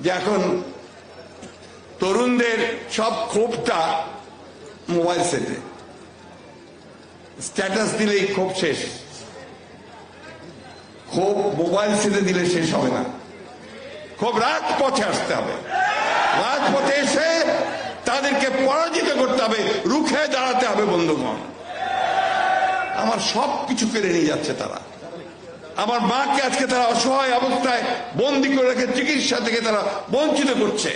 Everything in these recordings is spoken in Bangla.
যে এখন তরুণদের সব ক্ষোভটা মোবাইল সেটে। স্ট্যাটাস দিলেই ক্ষোভ শেষ। ক্ষোভ মোবাইল সেটে দিলে শেষ হবে না। খুব রাজপথে আসতে হবে। রাজপথে এসে তাদেরকে পরাজিত করতে হবে, রুখে দাঁড়াতে হবে বন্ধুগণ। আমার সব কিছু কেড়ে নিয়ে যাচ্ছে তারা। আমার মাকে আজকে তারা অসহায় অবস্থায় বন্দি করে রেখে চিকিৎসা থেকে তারা বঞ্চিত করছে।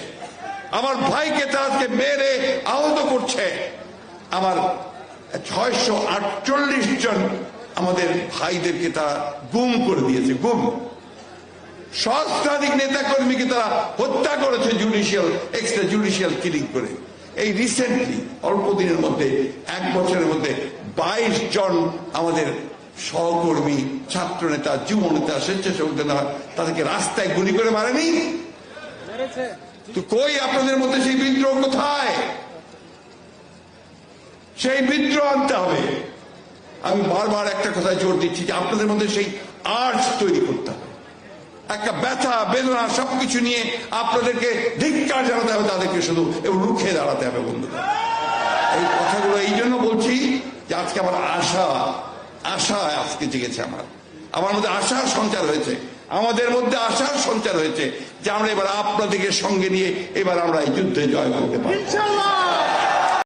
আমার ভাইকে তারা আজকে মেরে আহত করছে। আমার ছয়শো আটচল্লিশ জন আমাদের ভাইদেরকে তারা গুম করে দিয়েছে, গুম। সহস্রাধিক নেতা কর্মীকে তারা হত্যা করেছে জুডিশিয়াল এক্সট্রা জুডিশিয়াল কিলিং করে। এই রিসেন্টলি অল্প দিনের মধ্যে, এক বছরের মধ্যে, বাইশ জন আমাদের সহকর্মী ছাত্র নেতা যুব নেতা স্বেচ্ছাসেবক নেতা তাদেরকে রাস্তায় গুলি করে মারেনি? তো কই আপনাদের মধ্যে সেই বিদ্রোহ কোথায়? সেই বিদ্রোহ আনতে হবে। আমি বারবার একটা কথায় জোর দিচ্ছি যে আপনাদের মধ্যে সেই আর্টস তৈরি করতে হবে। একটা ব্যথা বেদনা সবকিছু নিয়ে আপনাদেরকে ধিক্কার জানাতে হবে তাদেরকে শুধু এবং রুখে দাঁড়াতে হবে বন্ধুরা। এই কথাগুলো এই জন্য বলছি যে আজকে আমার আশা আশা আজকে জেগেছে আমার। আমার মধ্যে আশার সঞ্চার হয়েছে। আমাদের মধ্যে আশার সঞ্চার হয়েছে যে আমরা এবার আপনাদেরকে সঙ্গে নিয়ে এবার আমরা এই যুদ্ধে জয় করতে পারব।